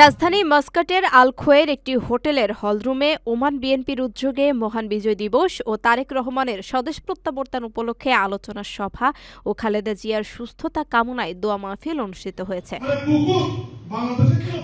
রাজধানী মাস্কাটের আলখোয়ের একটি হোটেলের হলরুমে ওমান বিএনপির উদ্যোগে মহান বিজয় দিবস ও তারেক রহমানের স্বদেশ প্রত্যাবর্তন উপলক্ষে আলোচনা সভা ও খালেদা জিয়ার সুস্থতা কামনায় দোয়া মাহফিল অনুষ্ঠিত হয়েছে।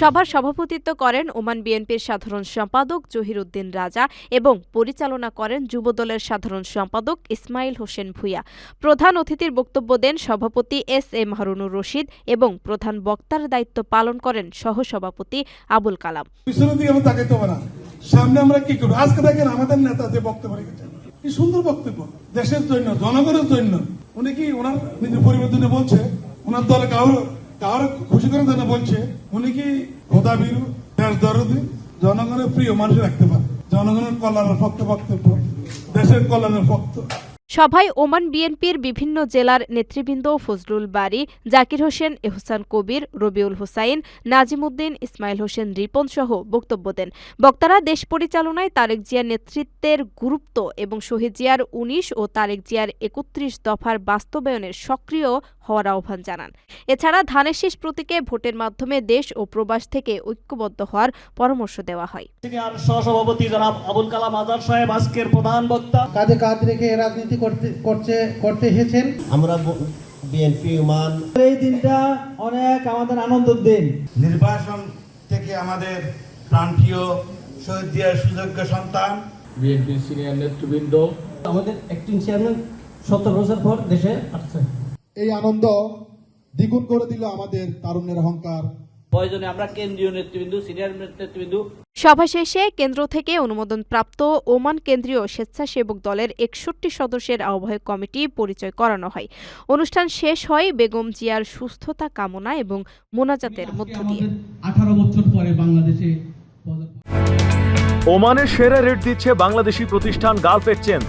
সভার সভাপতিত্ব করেন ওমান বিএনপির সাধারণ সম্পাদক জহির উদ্দিন রাজা এবং পরিচালনা করেন যুবদলের সাধারণ সম্পাদক ইসমাইল হোসেন ভূঁইয়া। প্রধান অতিথির বক্তব্য দেন সভাপতি এস এম হারুনুর রশিদ এবং প্রধান বক্তার দায়িত্ব পালন করেন সহসভাপতি আবুল কালাম। সামনে আমরা কি করব? আজকে দেখেন আমাদের নেতা যে বক্তব্য রেখেছেন কি সুন্দর বক্তব্য। দেশের জন্য জনগণের জন্য। উনি কি ওনার নিজের পরিবার জন্য বলছে ওনার দলে কারও কারও খুশি করার জন্য বলছে, উনি কি খোদা বীরু দরদি? জনগণের প্রিয় মানুষ রাখতে পারে। জনগণের কল্যাণের পক্ষে বক্তব্য দেশের কল্যাণের পক্ষ সভায় ওমান বিএনপির বিভিন্ন জেলার নেতৃবৃন্দ ফজলুল বারী, জাকির হোসেন, এহসান কবির, রবিউল হুসাইন নাজিমুদ্দিন ইসমাইল হোসেন রিপন সহ বক্তব্য দেন। বক্তারা দেশ পরিচালনায় তারেক জিয়ার নেতৃত্বের গুরুত্ব এবং শহীদ জিয়ার উনিশ ও তারেক জিয়ার একত্রিশ দফার বাস্তবায়নের সক্রিয় হওয়ার আহ্বান জানান। এছাড়া ধানের শীষ প্রতীকে ভোটের মাধ্যমে দেশ ও প্রবাস থেকে ঐক্যবদ্ধ হওয়ার পরামর্শ দেওয়া হয়। সিনিয়র সহসভাপতি জনাব আবুল কালাম আজাদ সাহেব আজকের প্রধান বক্তা। কাঁধে কাঁধ রেখে রাজনীতি করতে করছে করতে এসেছেন। আমরা বিএনপি মান এই দিনটা অনেক আমাদের আনন্দের দিন। নির্বাচন থেকে আমাদের প্রাণপ্রিয় শহীদ জিয়ার সুযোগ্য সন্তান। বিএনপির সিনিয়র নেতৃবৃন্দ। আমাদের একটি চেয়ারম্যান সত্তর বছর পর দেশে আসছে। এই আনন্দ দ্বিগুণ করে দিল আমাদের তারুণ্যের অহংকার। প্রয়োজনে আমরা কেন্দ্রীয় নেতৃবৃন্দ সিনিয়র নেতৃবৃন্দ। সভা শেষে কেন্দ্র থেকে অনুমোদনপ্রাপ্ত ওমান কেন্দ্রীয় স্বেচ্ছাসেবক দলের একষট্টি সদস্যের আহ্বায়ক কমিটি পরিচয় করানো হয়। অনুষ্ঠান শেষ হয় বেগম জিয়ার সুস্থতা কামনা এবং মোনাজাতের মধ্য দিয়ে। আঠারো বছর পরে বাংলাদেশে ওমানের সেরা রেট দিচ্ছে বাংলাদেশি প্রতিষ্ঠান গালফ এক্সচেঞ্জ।